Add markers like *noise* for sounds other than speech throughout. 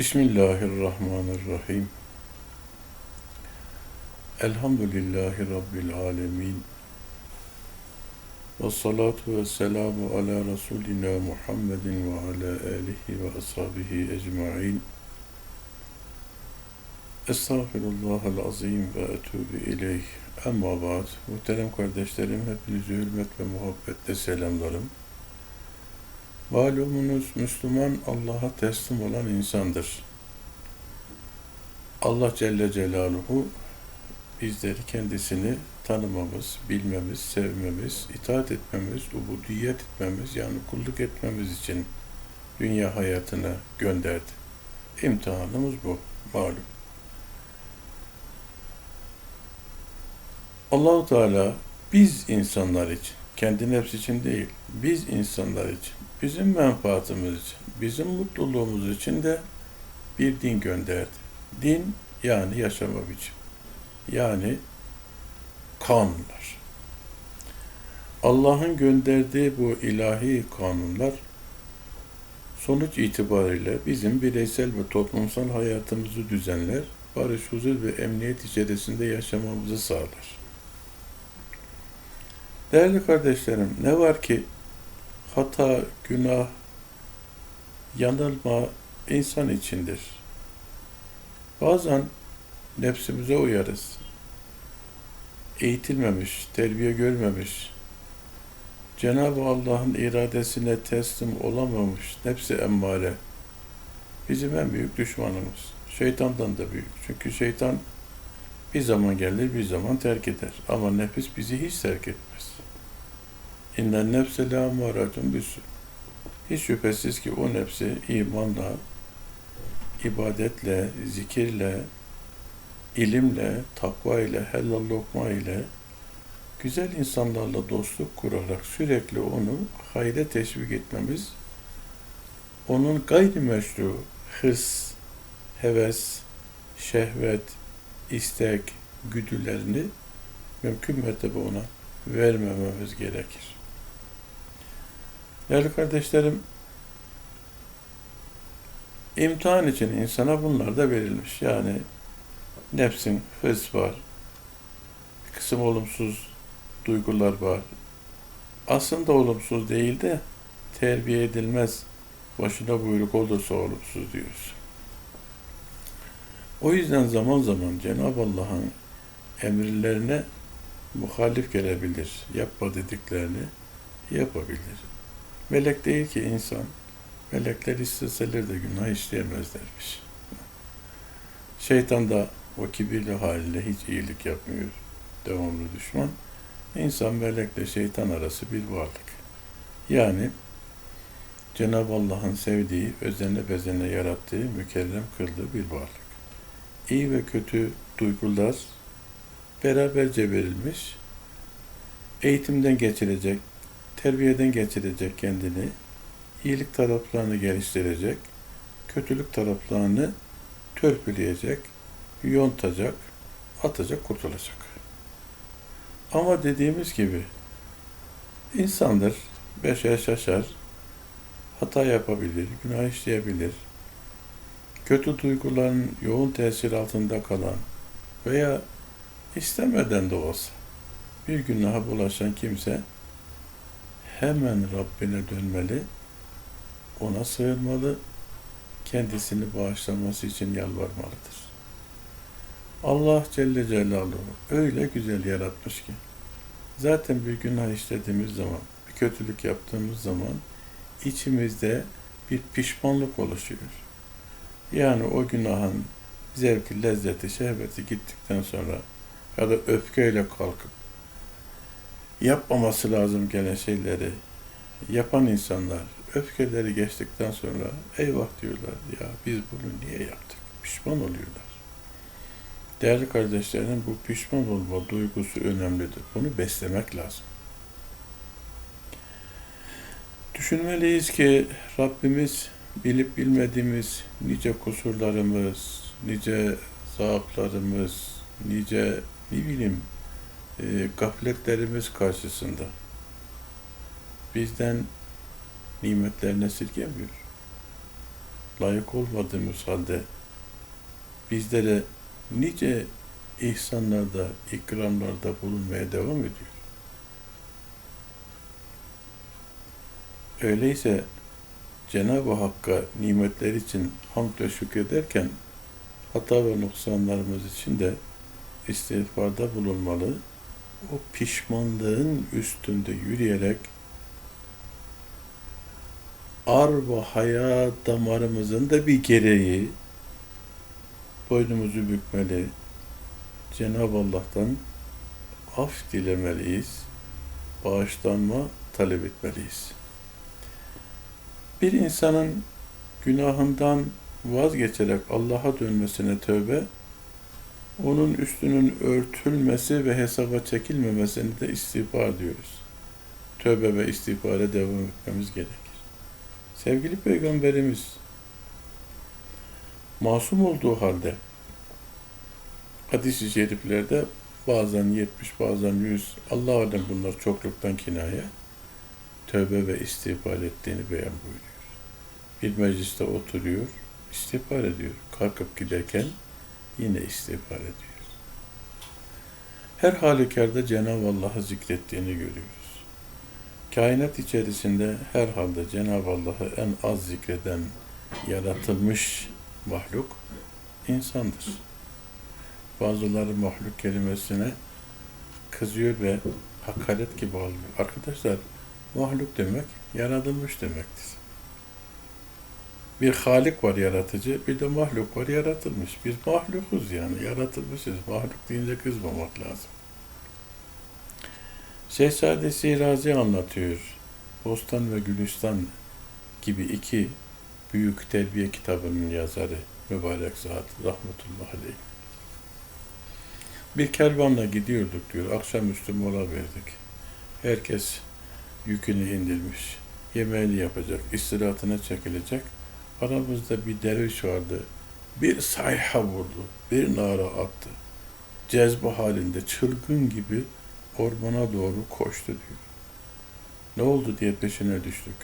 Bismillahirrahmanirrahim. Elhamdülillahi Rabbil alemin. Ve salatu ve selamu ala Resulina Muhammedin ve ala alihi ve ashabihi ecma'in. Estağfirullahal azim ve etûbü ileyh. Amma ba'd. Muhterem kardeşlerim, hepinizi hürmet ve muhabbetle selamlarım. Malumunuz Müslüman Allah'a teslim olan insandır. Allah Celle Celaluhu bizleri kendisini tanımamız, bilmemiz, sevmemiz, itaat etmemiz, ubudiyet etmemiz yani kulluk etmemiz için dünya hayatına gönderdi. İmtihanımız bu malum. Allahu Teala biz insanlar için, kendi nefsi için değil, biz insanlar için, bizim menfaatimiz için, bizim mutluluğumuz için de bir din gönderdi. Din yani yaşama biçim. Yani kanunlar. Allah'ın gönderdiği bu ilahi kanunlar sonuç itibariyle bizim bireysel ve toplumsal hayatımızı düzenler, barış, huzur ve emniyet içerisinde yaşamamızı sağlar. Değerli kardeşlerim, ne var ki hata, günah, yanılma insan içindir. Bazen nefsimize uyarız. Eğitilmemiş, terbiye görmemiş, Cenab-ı Allah'ın iradesine teslim olamamış nefsi emmare bizim en büyük düşmanımız. Şeytandan da büyük. Çünkü şeytan bir zaman gelir, bir zaman terk eder. Ama nefis bizi hiç terk etmez. İnnen nefse la amaratun bisu. Hiç şüphesiz ki o nefsi imanla, ibadetle, zikirle, ilimle, takva ile, helal lokma ile, güzel insanlarla dostluk kurarak sürekli onu hayre teşvik etmemiz, onun gayrimeşru hırs, heves, şehvet, istek, güdülerini mümkün mertebe ona vermememiz gerekir. Değerli kardeşlerim, imtihan için insana bunlar da verilmiş. Yani nefsin hırs var, bir kısım olumsuz duygular var. Aslında olumsuz değil de terbiye edilmez, başına buyruk olursa olumsuz diyoruz. O yüzden zaman zaman Cenab-ı Allah'ın emirlerine muhalif gelebilir. Yapma dediklerini yapabilir. Melek değil ki insan. Melekler isteseler de günah işleyemezlermiş. Şeytan da o kibirli haliyle hiç iyilik yapmıyor. Devamlı düşman. İnsan melekle şeytan arası bir varlık. Yani Cenab-ı Allah'ın sevdiği, özene bezene yarattığı, mükerrem kıldığı bir varlık. İyi ve kötü duygular beraberce verilmiş, eğitimden geçirecek, terbiyeden geçirecek kendini, iyilik taraflarını geliştirecek, kötülük taraflarını törpüleyecek, yontacak, atacak, kurtulacak. Ama dediğimiz gibi insandır, beşer şaşar, hata yapabilir, günah işleyebilir, kötü duyguların yoğun tesir altında kalan veya istemeden de olsa bir günaha bulaşan kimse hemen Rabbine dönmeli, ona sığınmalı, kendisini bağışlaması için yalvarmalıdır. Allah Celle Celaluhu öyle güzel yaratmış ki, zaten bir günah işlediğimiz zaman, bir kötülük yaptığımız zaman içimizde bir pişmanlık oluşuyor. Yani o günahın zevki, lezzeti, şehveti gittikten sonra ya da öfkeyle kalkıp yapmaması lazım gelen şeyleri yapan insanlar öfkeleri geçtikten sonra eyvah diyorlar ya biz bunu niye yaptık? Pişman oluyorlar. Değerli kardeşlerim bu pişman olma duygusu önemlidir. Bunu beslemek lazım. Düşünmeliyiz ki Rabbimiz bilip bilmediğimiz nice kusurlarımız, nice zaaflarımız, nice ne bileyim e, gafletlerimiz karşısında bizden nimetlerine sirkemiyor. layık olmadığımız halde bizlere nice ihsanlarda, ikramlarda bulunmaya devam ediyor. Öyleyse Cenab-ı Hakk'a nimetler için hamd ve şükrederken hata ve noksanlarımız için de istiğfarda bulunmalı. O pişmanlığın üstünde yürüyerek ar ve haya damarımızın da bir gereği boynumuzu bükmeli. Cenab-ı Allah'tan af dilemeliyiz. Bağışlanma talep etmeliyiz. Bir insanın günahından vazgeçerek Allah'a dönmesine tövbe, onun üstünün örtülmesi ve hesaba çekilmemesini de istiğfar diyoruz. Tövbe ve istiğfara devam etmemiz gerekir. Sevgili Peygamberimiz masum olduğu halde hadis-i şeriflerde bazen 70 bazen 100 Allah alem bunlar çokluktan kinaya tövbe ve istiğfar ettiğini beyan buyuruyor. Bir mecliste oturuyor, istiğfar ediyor. Kalkıp giderken yine istiğfar ediyor. Her halükarda Cenab-ı Allah'ı zikrettiğini görüyoruz. Kainat içerisinde herhalde Cenab-ı Allah'ı en az zikreden yaratılmış mahluk insandır. Bazıları mahluk kelimesine kızıyor ve hakaret gibi alıyor. Arkadaşlar mahluk demek yaratılmış demektir. Bir halik var yaratıcı, bir de mahluk var yaratılmış. Biz mahlukuz yani, yaratılmışız. Mahluk deyince kızmamak lazım. Şehzade Sirazi anlatıyor. Bostan ve Gülistan gibi iki büyük terbiye kitabının yazarı mübarek zat rahmetullahi aleyh. Bir kervanla gidiyorduk diyor. Akşamüstü mola verdik. Herkes yükünü indirmiş. Yemeğini yapacak, istirahatine çekilecek. Aramızda bir derviş vardı. Bir sayha vurdu, bir nara attı. Cezbe halinde çılgın gibi ormana doğru koştu diyor. Ne oldu diye peşine düştük.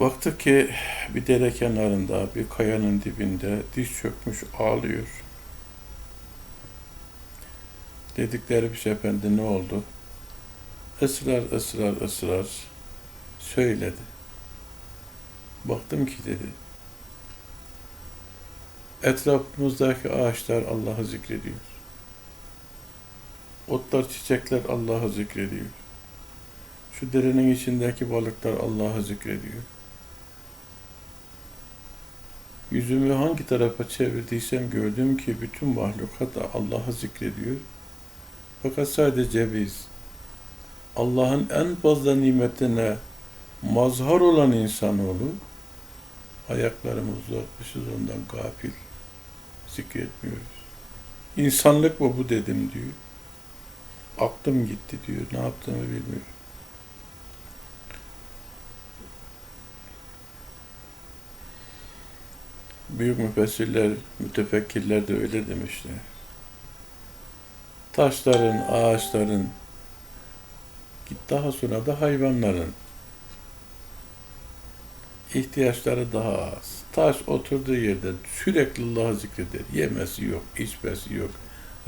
Baktık ki bir dere kenarında, bir kayanın dibinde diz çökmüş ağlıyor. Dedik Derviş Efendi ne oldu? Israr, ısrar, ısrar söyledi. Baktım ki dedi, etrafımızdaki ağaçlar Allah'ı zikrediyor. Otlar, çiçekler Allah'ı zikrediyor. Şu derenin içindeki balıklar Allah'ı zikrediyor. Yüzümü hangi tarafa çevirdiysem gördüm ki bütün mahlukat da Allah'ı zikrediyor. Fakat sadece biz Allah'ın en fazla nimetine mazhar olan insanoğlu ayaklarımızı uzatmışız ondan gafil zikretmiyoruz. İnsanlık mı bu dedim diyor. Aklım gitti diyor. Ne yaptığımı bilmiyorum. Büyük müfessirler, mütefekkirler de öyle demişler. Taşların, ağaçların, daha sonra da hayvanların ihtiyaçları daha az. Taş oturduğu yerde sürekli Allah'ı zikreder. Yemesi yok, içmesi yok,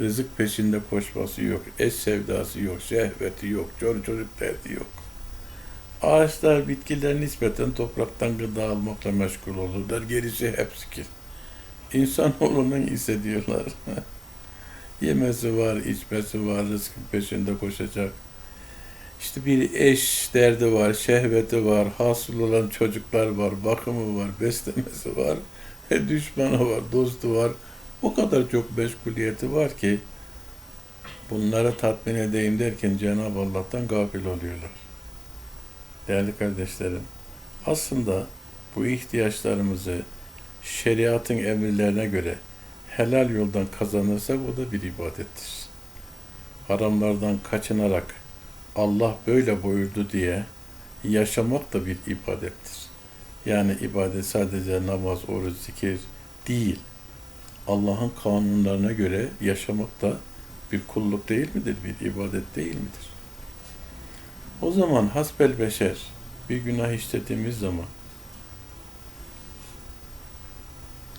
rızık peşinde koşması yok, eş sevdası yok, şehveti yok, çocuk çocuk derdi yok. Ağaçlar, bitkiler nispeten topraktan gıda almakla meşgul olurlar. Gerisi hep zikir. İnsanoğlunun ise diyorlar. *laughs* Yemesi var, içmesi var, rızkın peşinde koşacak. İşte bir eş derdi var, şehveti var, hasıl olan çocuklar var, bakımı var, beslemesi var, *laughs* düşmanı var, dostu var. O kadar çok meşguliyeti var ki bunları tatmin edeyim derken Cenab-ı Allah'tan gafil oluyorlar. Değerli kardeşlerim, aslında bu ihtiyaçlarımızı şeriatın emirlerine göre helal yoldan kazanırsak o da bir ibadettir. Haramlardan kaçınarak Allah böyle buyurdu diye yaşamak da bir ibadettir. Yani ibadet sadece namaz, oruç, zikir değil. Allah'ın kanunlarına göre yaşamak da bir kulluk değil midir? Bir ibadet değil midir? O zaman hasbel beşer bir günah işlediğimiz zaman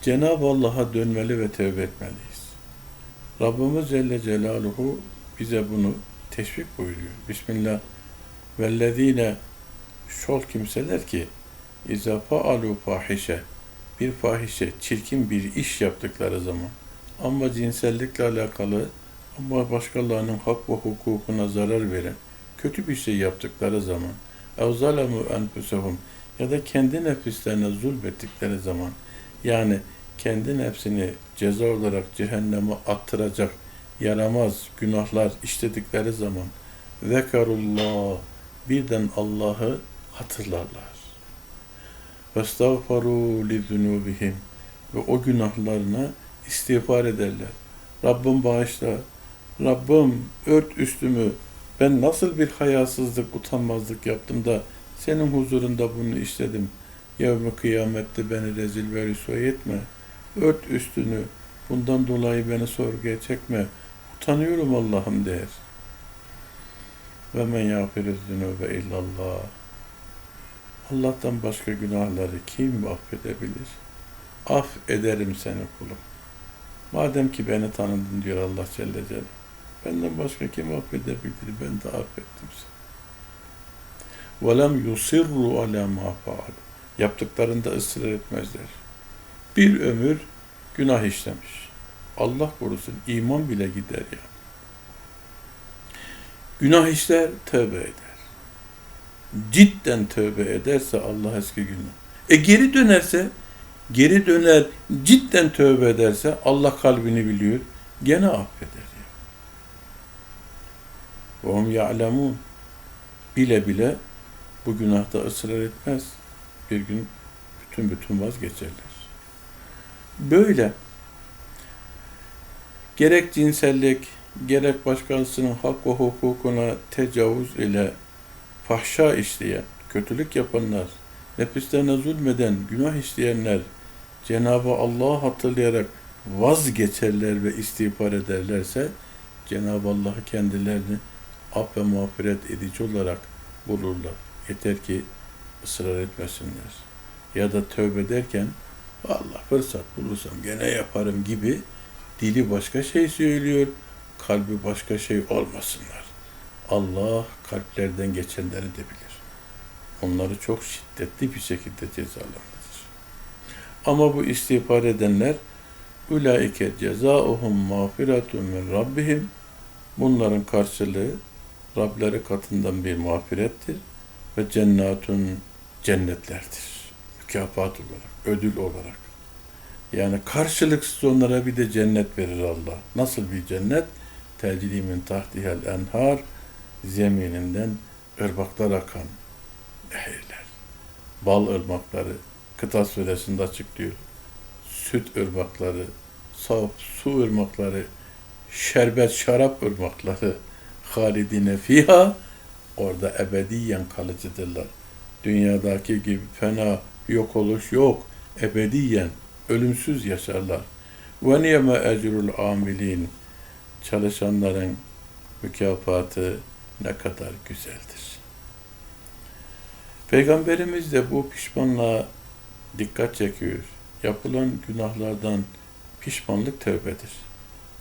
Cenab-ı Allah'a dönmeli ve tevbe etmeliyiz. Rabbimiz Celle Celaluhu bize bunu teşvik buyuruyor. Bismillah. Vellezine şol kimseler ki İza faalu fahişe bir fahişe, çirkin bir iş yaptıkları zaman ama cinsellikle alakalı ama başkalarının hak ve hukukuna zarar veren kötü bir şey yaptıkları zaman ev zalemu enfusehum ya da kendi nefislerine zulmettikleri zaman yani kendi nefsini ceza olarak cehenneme attıracak yaramaz günahlar işledikleri zaman zekarullah birden Allah'ı hatırlarlar. Vestağfaru li zunubihim ve o günahlarına istiğfar ederler. Rabbim bağışla, Rabbim ört üstümü, ben nasıl bir hayasızlık, utanmazlık yaptım da senin huzurunda bunu işledim. Yevmi kıyamette beni rezil ve rüsvay etme. Ört üstünü, bundan dolayı beni sorguya çekme. Utanıyorum Allah'ım der. Ve men yağfiriz zünube illallah. Allah'tan başka günahları kim affedebilir? Af ederim seni kulum. Madem ki beni tanıdın diyor Allah Celle Celaluhu. Benden başka kim affedebilir? Ben de affettim seni. وَلَمْ يُصِرُّوا عَلَى مَا فَعَلُوا Yaptıklarında ısrar etmezler. Bir ömür günah işlemiş. Allah korusun iman bile gider ya. Günah işler tövbe eder. Cidden tövbe ederse Allah eski günah. E geri dönerse, geri döner cidden tövbe ederse Allah kalbini biliyor. Gene affeder ya. Vahum ya'lemun. Bile bile bu günahta ısrar etmez. Bir gün bütün bütün vazgeçerler. Böyle gerek cinsellik, gerek başkasının hak ve hukukuna tecavüz ile fahşa işleyen, kötülük yapanlar, nefislerine zulmeden, günah işleyenler Cenab-ı Allah'ı hatırlayarak vazgeçerler ve istiğfar ederlerse Cenab-ı Allah kendilerini af ve mağfiret edici olarak bulurlar. Yeter ki ısrar etmesinler. Ya da tövbe derken Allah fırsat bulursam gene yaparım gibi dili başka şey söylüyor, kalbi başka şey olmasınlar. Allah kalplerden geçenleri de bilir. Onları çok şiddetli bir şekilde cezalandırır. Ama bu istiğfar edenler Ulaike cezaohum mağfiretun min rabbihim Bunların karşılığı Rableri katından bir mağfirettir ve cennatun cennetlerdir. Mükafat olarak, ödül olarak. Yani karşılıksız onlara bir de cennet verir Allah. Nasıl bir cennet? Teclimin tahtihel enhar zemininden ırmaklar akan nehirler. Bal ırmakları, kıta suresinde açıklıyor. Süt ırmakları, saf su ırmakları, şerbet şarap ırmakları, *laughs* halidine fiha orada ebediyen kalıcıdırlar. Dünyadaki gibi fena yok oluş yok. Ebediyen ölümsüz yaşarlar. Ve niyeme ecrul amilin çalışanların mükafatı ne kadar güzeldir. Peygamberimiz de bu pişmanlığa dikkat çekiyor. Yapılan günahlardan pişmanlık tövbedir.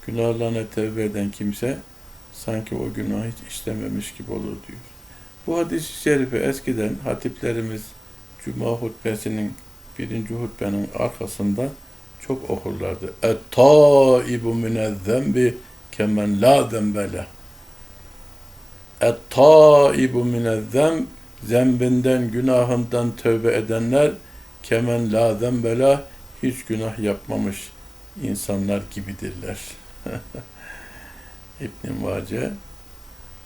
Günahlarına tövbe eden kimse sanki o günah hiç işlememiş gibi olur diyor. Bu hadis-i şerifi eskiden hatiplerimiz Cuma hutbesinin birinci hutbenin arkasında çok okurlardı. Et-taibu minezzembi kemen la zembele. Et-taibu minezzem zembinden, günahından tövbe edenler kemen la zembela hiç günah yapmamış insanlar gibidirler. *laughs* İbn-i Mace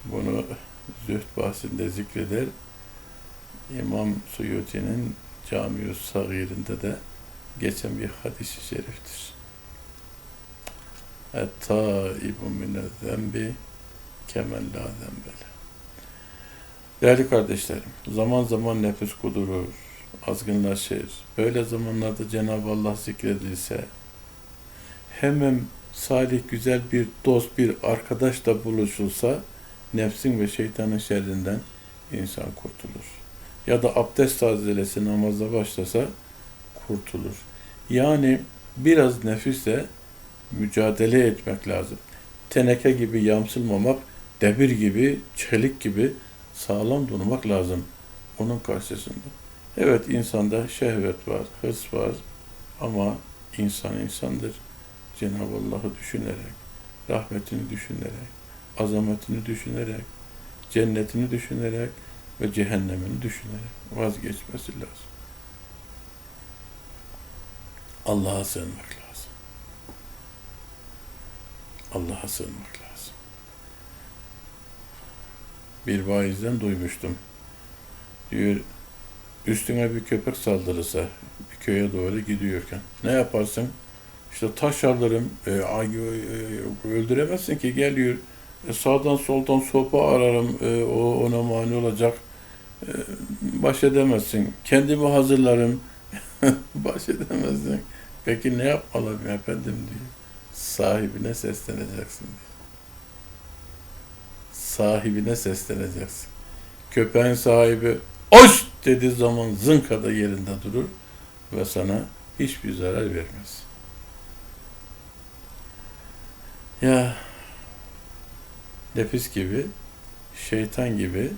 bunu zühd bahsinde zikreder. İmam Suyuti'nin Cami-ü Sagir'inde de geçen bir hadis-i şeriftir. Et-taibu minez-zembi kemen la. Değerli kardeşlerim, zaman zaman nefis kudurur, azgınlaşır. Böyle zamanlarda Cenab-ı Allah zikredilse, hemen salih, güzel bir dost, bir arkadaşla buluşulsa, nefsin ve şeytanın şerrinden insan kurtulur. Ya da abdest tazelesi namaza başlasa kurtulur. Yani biraz nefisle mücadele etmek lazım. Teneke gibi yamsılmamak, demir gibi, çelik gibi sağlam durmak lazım onun karşısında. Evet insanda şehvet var, hırs var ama insan insandır. Cenab-ı Allah'ı düşünerek, rahmetini düşünerek, azametini düşünerek, cennetini düşünerek ve cehennemini düşünerek vazgeçmesi lazım. Allah'a sığınmak lazım. Allah'a sığınmak lazım. Bir vaizden duymuştum. Diyor, üstüne bir köpek saldırırsa bir köye doğru gidiyorken ne yaparsın? İşte taş alırım, e, e, öldüremezsin ki geliyor. E, sağdan soldan sopa ararım, e, o ona mani olacak. E, baş edemezsin. Kendimi hazırlarım, *laughs* baş edemezsin. Peki ne yapmalıyım efendim diyor. Sahibine sesleneceksin diyor. Sahibine sesleneceksin. Köpeğin sahibi oş dediği zaman zınkada yerinde durur ve sana hiçbir zarar vermez. Ya nefis gibi, şeytan gibi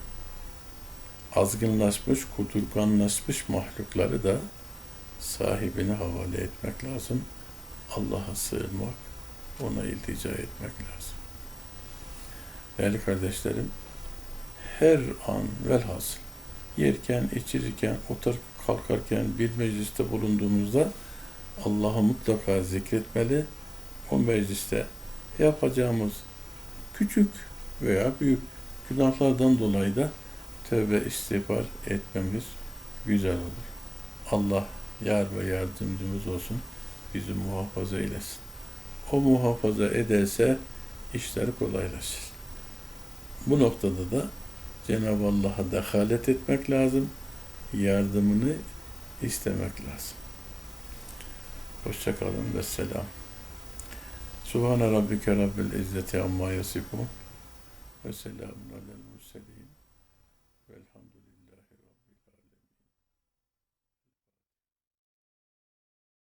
azgınlaşmış, kudurganlaşmış mahlukları da sahibine havale etmek lazım. Allah'a sığınmak, ona iltica etmek lazım. Değerli kardeşlerim, her an velhasıl yerken, içirirken, otur kalkarken bir mecliste bulunduğumuzda Allah'ı mutlaka zikretmeli. O mecliste yapacağımız küçük veya büyük günahlardan dolayı da tövbe istiğfar etmemiz güzel olur. Allah yar ve yardımcımız olsun. Bizi muhafaza eylesin. O muhafaza ederse işler kolaylaşır. Bu noktada da Cenab-ı Allah'a dehalet etmek lazım. Yardımını istemek lazım. Hoşçakalın ve selam. Subhane Rabbike Rabbil İzzeti Amma Yasifun ve selamun murselin